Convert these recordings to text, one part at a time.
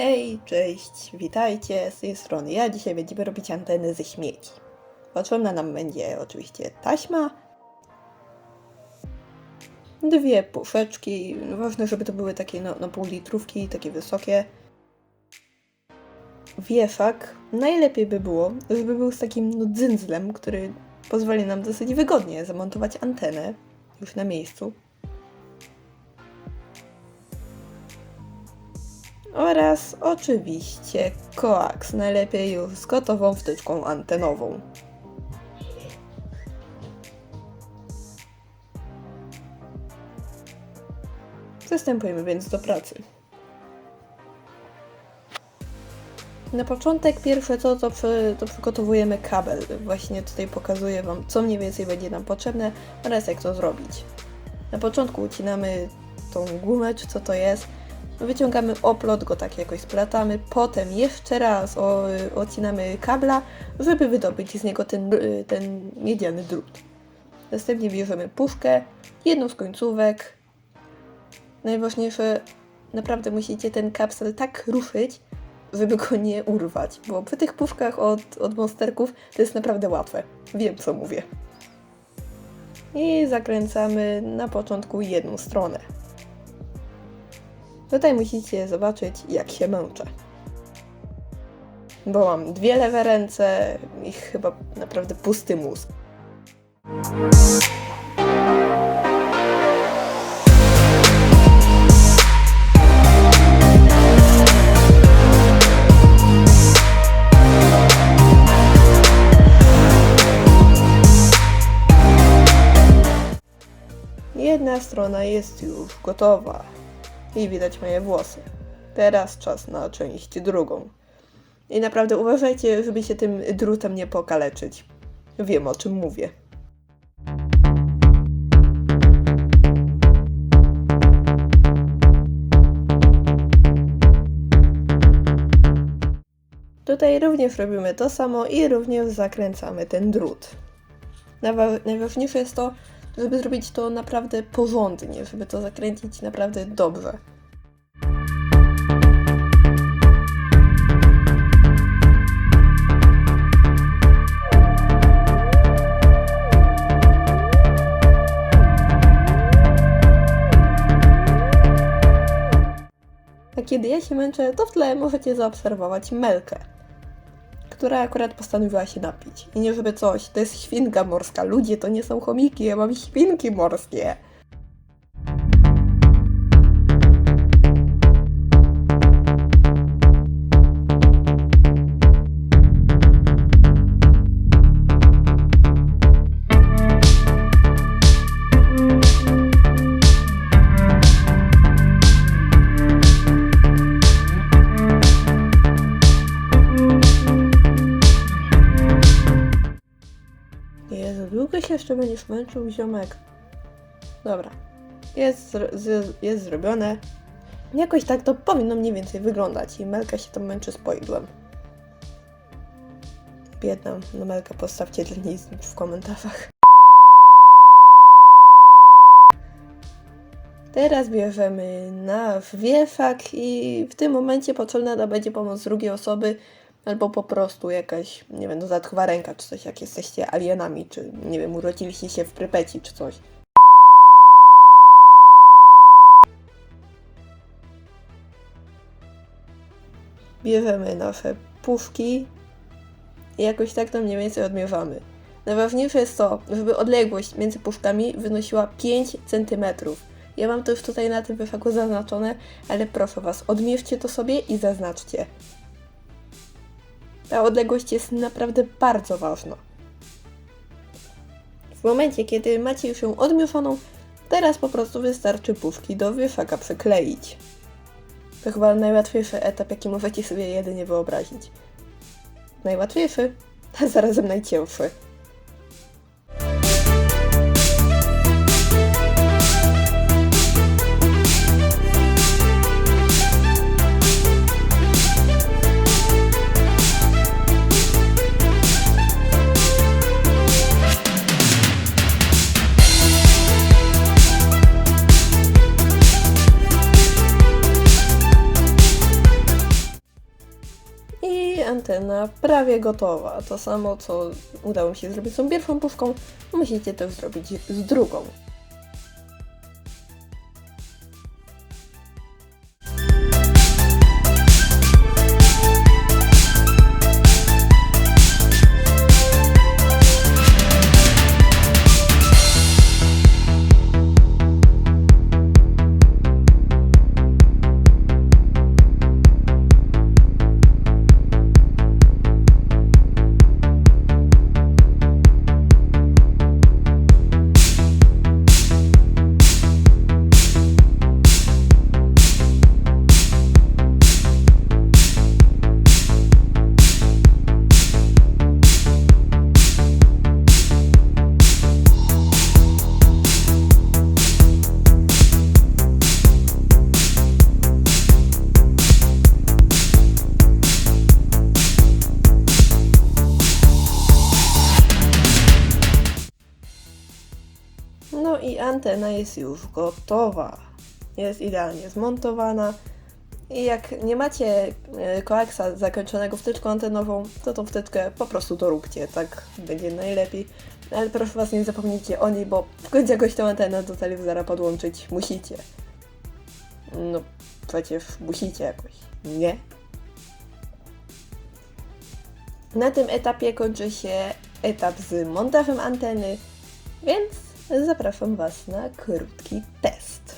Hej, cześć, witajcie, z tej strony ja. Dzisiaj będziemy robić anteny ze śmieci. Potrzebna nam będzie oczywiście taśma, dwie puszeczki, ważne, żeby to były takie no, no pół litrówki, takie wysokie. Wieszak, najlepiej by było, żeby był z takim no, dzyndzlem, który pozwoli nam dosyć wygodnie zamontować antenę już na miejscu. Oraz oczywiście koaks, najlepiej już z gotową wtyczką antenową. Przystępujemy więc do pracy. Na początek pierwsze co, to, przy, to przygotowujemy kabel. Właśnie tutaj pokazuję Wam, co mniej więcej będzie nam potrzebne oraz jak to zrobić. Na początku ucinamy tą gumę, czy co to jest. Wyciągamy oplot, go tak jakoś splatamy, potem jeszcze raz o, odcinamy kabla, żeby wydobyć z niego ten, ten miedziany drut. Następnie bierzemy puszkę, jedną z końcówek. Najważniejsze, naprawdę musicie ten kapsel tak ruszyć, żeby go nie urwać, bo przy tych puszkach od, od monsterków to jest naprawdę łatwe. Wiem, co mówię. I zakręcamy na początku jedną stronę. Tutaj musicie zobaczyć, jak się męczę. Bo mam dwie lewe ręce i chyba naprawdę pusty mózg. Jedna strona jest już gotowa i widać moje włosy. Teraz czas na część drugą. I naprawdę uważajcie, żeby się tym drutem nie pokaleczyć. Wiem o czym mówię. Tutaj również robimy to samo i również zakręcamy ten drut. Najwa- Najważniejsze jest to, żeby zrobić to naprawdę porządnie, żeby to zakręcić naprawdę dobrze. A kiedy ja się męczę, to w tle możecie zaobserwować Melkę, która akurat postanowiła się napić. I nie żeby coś, to jest świnka morska. Ludzie, to nie są chomiki, ja mam świnki morskie. Jeszcze będziesz męczył, ziomek. Dobra. Jest, jest zrobione. Jakoś tak to powinno mniej więcej wyglądać i Melka się tam męczy z poidłem. Biedna, no Melka, postawcie dla niej w komentarzach. Teraz bierzemy nasz wieszak i w tym momencie potrzebna nam będzie pomoc drugiej osoby, albo po prostu jakaś, nie wiem, dodatkowa ręka czy coś, jak jesteście alienami, czy nie wiem, urodziliście się w Prypeci czy coś. Bierzemy nasze puszki i jakoś tak to mniej więcej odmierzamy. Najważniejsze jest to, żeby odległość między puszkami wynosiła 5 cm. Ja mam to już tutaj na tym wyszaku zaznaczone, ale proszę Was, odmierzcie to sobie i zaznaczcie. Ta odległość jest naprawdę bardzo ważna. W momencie, kiedy macie już ją odmieszoną, teraz po prostu wystarczy puszki do wieszaka przykleić. To chyba najłatwiejszy etap, jaki możecie sobie jedynie wyobrazić. Najłatwiejszy, a zarazem najcięższy. Antena prawie gotowa. To samo, co udało mi się zrobić z tą pierwszą puszką, musicie też zrobić z drugą. Antena jest już gotowa. Jest idealnie zmontowana. I jak nie macie e, koaksa zakończonego wtyczką antenową, to tą wtyczkę po prostu doróbcie, tak będzie najlepiej. Ale proszę Was, nie zapomnijcie o niej, bo w końcu jakoś tę antenę do telewizora podłączyć musicie. No, przecież musicie jakoś, nie? Na tym etapie kończy się etap z montażem anteny, więc zapraszam Was na krótki test.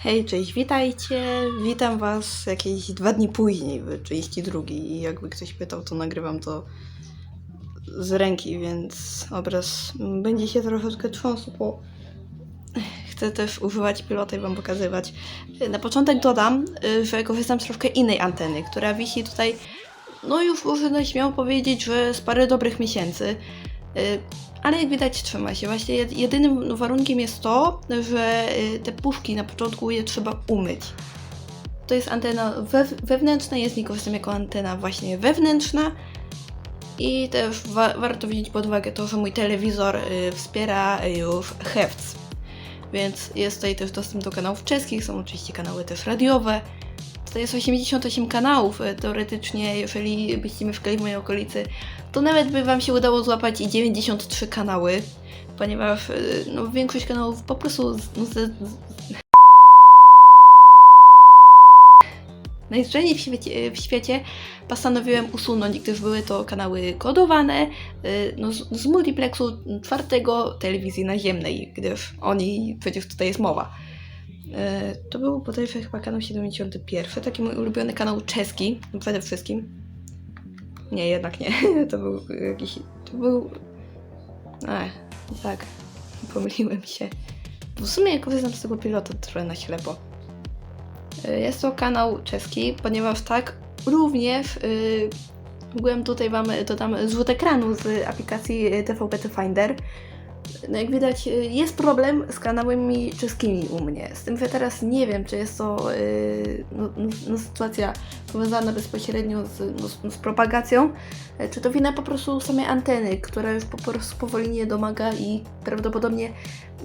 Hej, cześć, witajcie. Witam Was jakieś dwa dni później, w 32. I jakby ktoś pytał, to nagrywam to z ręki, więc obraz będzie się troszeczkę trząsł, bo chcę też używać pilota i Wam pokazywać. Na początek dodam, że korzystam z troszkę innej anteny, która wisi tutaj, no już można śmiało powiedzieć, że z parę dobrych miesięcy. Y, Ale jak widać trzyma się. Właśnie jed- jedynym warunkiem jest to, że y, te puszki na początku je trzeba umyć. To jest antena wew- wewnętrzna, jest nie korzystam jako antena właśnie wewnętrzna. I też wa- warto wziąć pod uwagę to, że mój telewizor y, wspiera już Hertz. Więc jest tutaj też dostęp do kanałów czeskich, są oczywiście kanały też radiowe. Tutaj jest 88 kanałów. e, Teoretycznie, jeżeli byście mieszkali w mojej okolicy, to nawet by Wam się udało złapać i 93 kanały, ponieważ e, no, większość kanałów po prostu. No, z, z... Najzwyczajniej w świecie, w świecie postanowiłem usunąć, gdyż były to kanały kodowane e, no, z, z multiplexu czwartego telewizji naziemnej, gdyż o niej przecież tutaj jest mowa. E, To był bodajże chyba kanał 71, taki mój ulubiony kanał czeski przede wszystkim. Nie, jednak nie. To był jakiś. To był. Ech, tak. Pomyliłem się. W sumie korzystam z tego pilota trochę na ślepo. E, Jest to kanał czeski, ponieważ tak również yy, mogłem tutaj Wam dodam zrzut ekranu z aplikacji TVP Finder. No jak widać, y, jest problem z kanałami czeskimi u mnie. Z tym, że teraz nie wiem, czy jest to yy, no, no, no, sytuacja powiązana bezpośrednio z, no, z- z propagacją, e, czy to wina po prostu samej anteny, która już po prostu powoli nie domaga i prawdopodobnie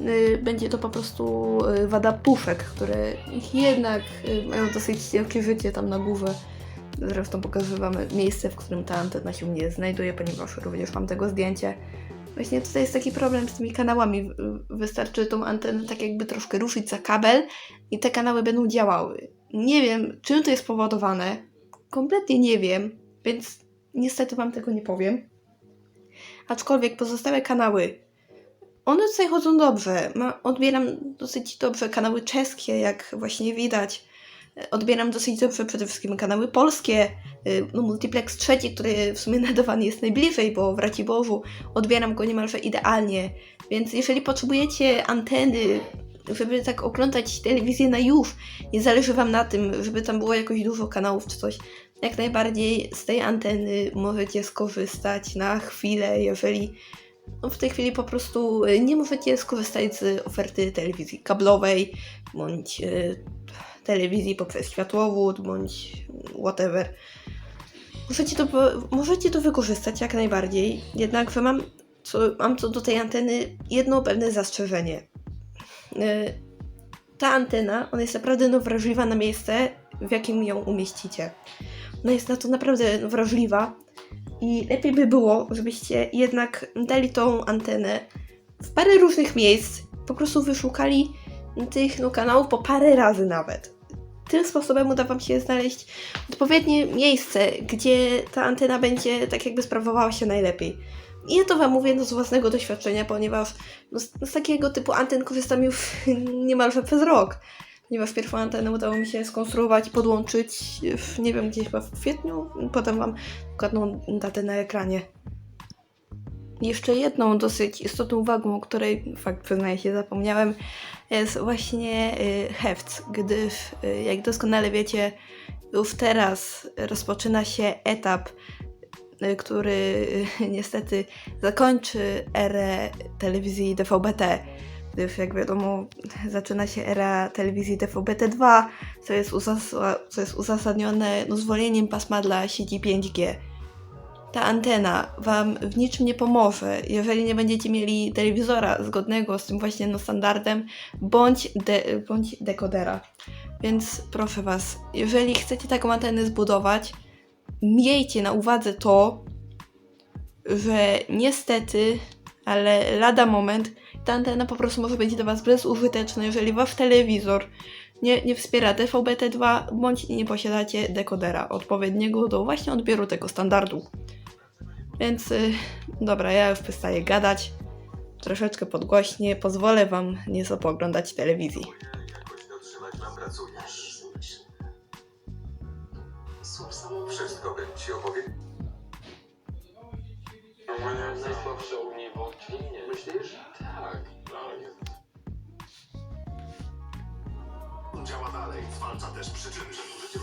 y, będzie to po prostu y, wada puszek, które jednak y, mają dosyć ciężkie życie tam na górze. Zresztą pokażę Wam miejsce, w którym ta antena się nie znajduje, ponieważ również mam tego zdjęcie. Właśnie tutaj jest taki problem z tymi kanałami. Wystarczy tą antenę tak jakby troszkę ruszyć za kabel i te kanały będą działały. Nie wiem, czym to jest spowodowane. Kompletnie nie wiem, więc niestety Wam tego nie powiem. Aczkolwiek pozostałe kanały, one tutaj chodzą dobrze. Ma, odbieram dosyć dobrze kanały czeskie, jak właśnie widać. Odbieram dosyć dobrze przede wszystkim kanały polskie, y, no multiplex trzeci, który w sumie nadawany jest najbliżej, bo w Raciborzu odbieram go niemalże idealnie. Więc jeżeli potrzebujecie anteny, żeby tak oglądać telewizję na już, nie zależy Wam na tym, żeby tam było jakoś dużo kanałów czy coś, jak najbardziej z tej anteny możecie skorzystać na chwilę, jeżeli no w tej chwili po prostu y, nie możecie skorzystać z oferty telewizji kablowej bądź y, telewizji poprzez światłowód bądź whatever. Możecie to, możecie to wykorzystać jak najbardziej, jednakże mam co, mam co do tej anteny jedno pewne zastrzeżenie. Y, ta antena, ona jest naprawdę no, wrażliwa na miejsce, w jakim ją umieścicie. Ona jest na to naprawdę wrażliwa i lepiej by było, żebyście jednak dali tą antenę w parę różnych miejsc, po prostu wyszukali tych no, kanałów po parę razy nawet. Tym sposobem uda Wam się znaleźć odpowiednie miejsce, gdzie ta antena będzie tak jakby sprawowała się najlepiej. I ja to Wam mówię no, z własnego doświadczenia, ponieważ no, z, z takiego typu anten korzystam już niemalże przez rok. Ponieważ pierwszą antenę udało mi się skonstruować i podłączyć, w, nie wiem, gdzieś chyba w kwietniu. Potem Wam dokładną datę na ekranie. Jeszcze jedną dosyć istotną uwagą, o której fakt przyznaję się zapomniałem, jest właśnie y, heft, gdyż y, jak doskonale wiecie, już teraz rozpoczyna się etap, y, który niestety zakończy erę telewizji DVB-T, gdyż jak wiadomo zaczyna się era telewizji DVB-T2, co jest, co jest uzasadnione no, zwolnieniem pasma dla sieci 5G ta antena Wam w niczym nie pomoże, jeżeli nie będziecie mieli telewizora zgodnego z tym właśnie no, standardem, bądź, de- bądź dekodera. Więc proszę Was, jeżeli chcecie taką antenę zbudować, miejcie na uwadze to, że niestety, ale lada moment, ta antena po prostu może być dla Was bezużyteczna, jeżeli Wasz telewizor nie, nie wspiera DVB-T2, bądź nie posiadacie dekodera odpowiedniego do właśnie odbioru tego standardu. Więc y, dobra, ja już przestaję gadać. Troszeczkę podgłośnie, pozwolę Wam nieco pooglądać telewizji. Jakoś dotrzymać nam pracujesz. Wszystko bym ci opowie... Najsłabsze u mnie wątpliwie. Myślisz? Tak. Działa dalej, zwalcza też przyczyny, że możecie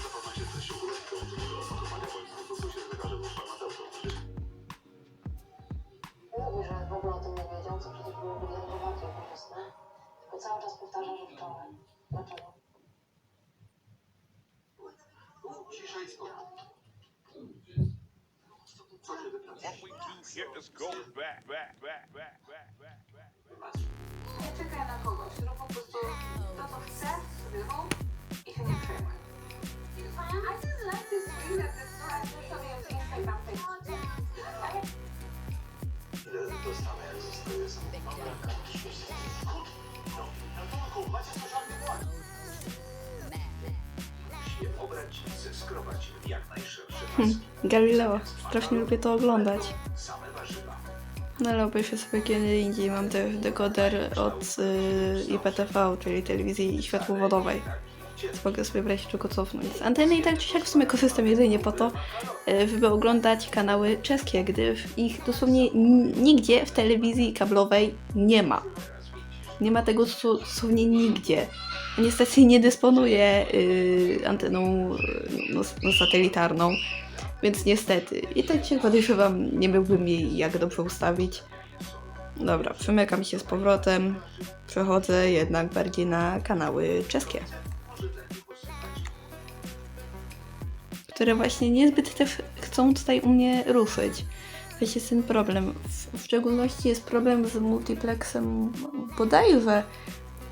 Tylko cały czas powtarza, że wczoraj. Dlaczego? Cisza i spokój. Nie czekaj na kogoś, rób po prostu to, co chce, sobie rób i się nie przejmuj. I just like this thing that this friend sobie w Instagram page. Ile dostanę, Hmm. Galileo, strasznie lubię to oglądać. No ale obejrzę sobie kiedy indziej. Mam też dekoder od y, IPTV, czyli telewizji światłowodowej. Więc mogę sobie wreszcie tylko cofnąć. Z anteny i tak czy siak w sumie korzystam jedynie po to, y, żeby oglądać kanały czeskie, gdyż ich dosłownie nigdzie w telewizji kablowej nie ma. Nie ma tego dosł- dosłownie nigdzie. Niestety nie dysponuję y, anteną y, no, satelitarną, więc niestety. I tak się podejrzewam, nie byłbym jej jak dobrze ustawić. Dobra, przemykam się z powrotem. Przechodzę jednak bardziej na kanały czeskie. Które właśnie niezbyt też chcą tutaj u mnie ruszyć. Wiecie, jest ten problem. W, w szczególności jest problem z multiplexem bodajże.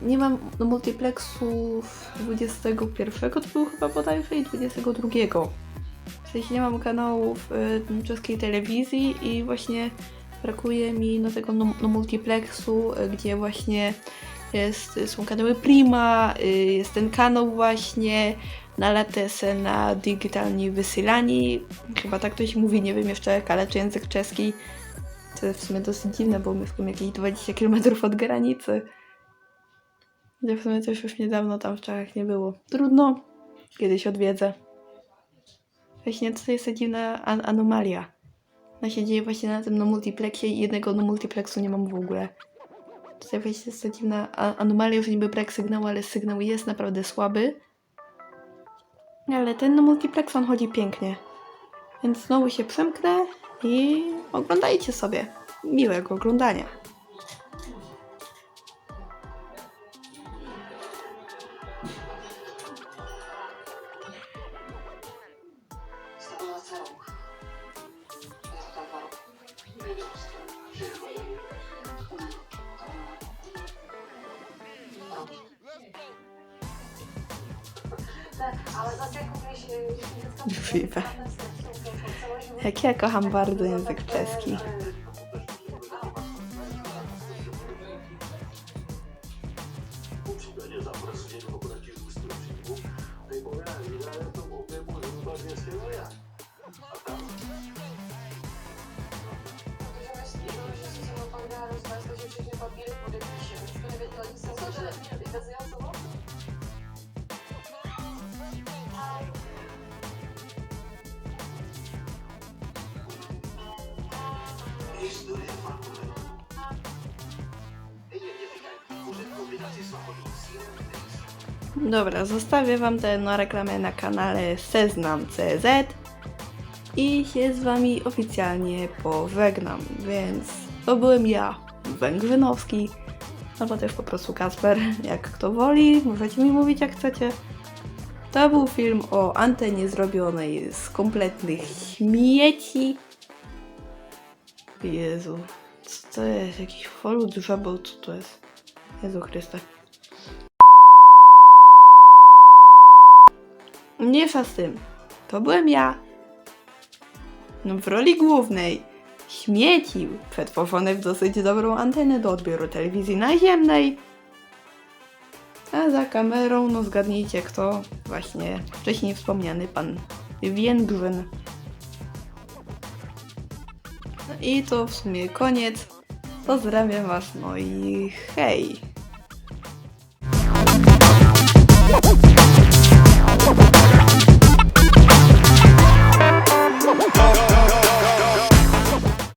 Nie mam no, multiplexów 21, to był chyba bodajże i 22. W sensie nie mam kanałów y, czeskiej telewizji i właśnie brakuje mi no, tego no, no, multiplexu, y, gdzie właśnie jest, są kanały Prima, y, jest ten kanał właśnie na latese, na digitalni wysilani. Chyba tak to się mówi, nie wiem jeszcze jak, ale czy język czeski. To jest w sumie dosyć dziwne, bo mieszkam jakieś 20 km od granicy. Gdzie w sumie też już niedawno tam w Czechach nie było. Trudno, kiedyś odwiedzę. Właśnie to jest ta dziwna an- anomalia. Ona się dzieje właśnie na tym no multiplexie i jednego no multiplexu nie mam w ogóle. Tutaj właśnie jest ta dziwna anomalia, że niby brak sygnału, ale sygnał jest naprawdę słaby. Ale ten no multiplex on chodzi pięknie. Więc znowu się przemknę i oglądajcie sobie. Miłego oglądania. Jak ja kocham bardzo język czeski. Dobra, zostawię wam tę no, reklamę na kanale Seznam.cz i się z wami oficjalnie pożegnam, więc to byłem ja, Węgrzynowski, albo też po prostu Kasper, jak kto woli, możecie mi mówić jak chcecie. To był film o antenie zrobionej z kompletnych śmieci. Jezu, co to jest? Jakiś folut żabeł, co to jest? Jezu Chryste. Mniejsza z tym. To byłem ja. No w roli głównej. Śmiecił, przetworzony w dosyć dobrą antenę do odbioru telewizji naziemnej. A za kamerą, no zgadnijcie kto, właśnie wcześniej wspomniany pan Węgrzyn. No i to w sumie koniec. Pozdrawiam was, no i hej!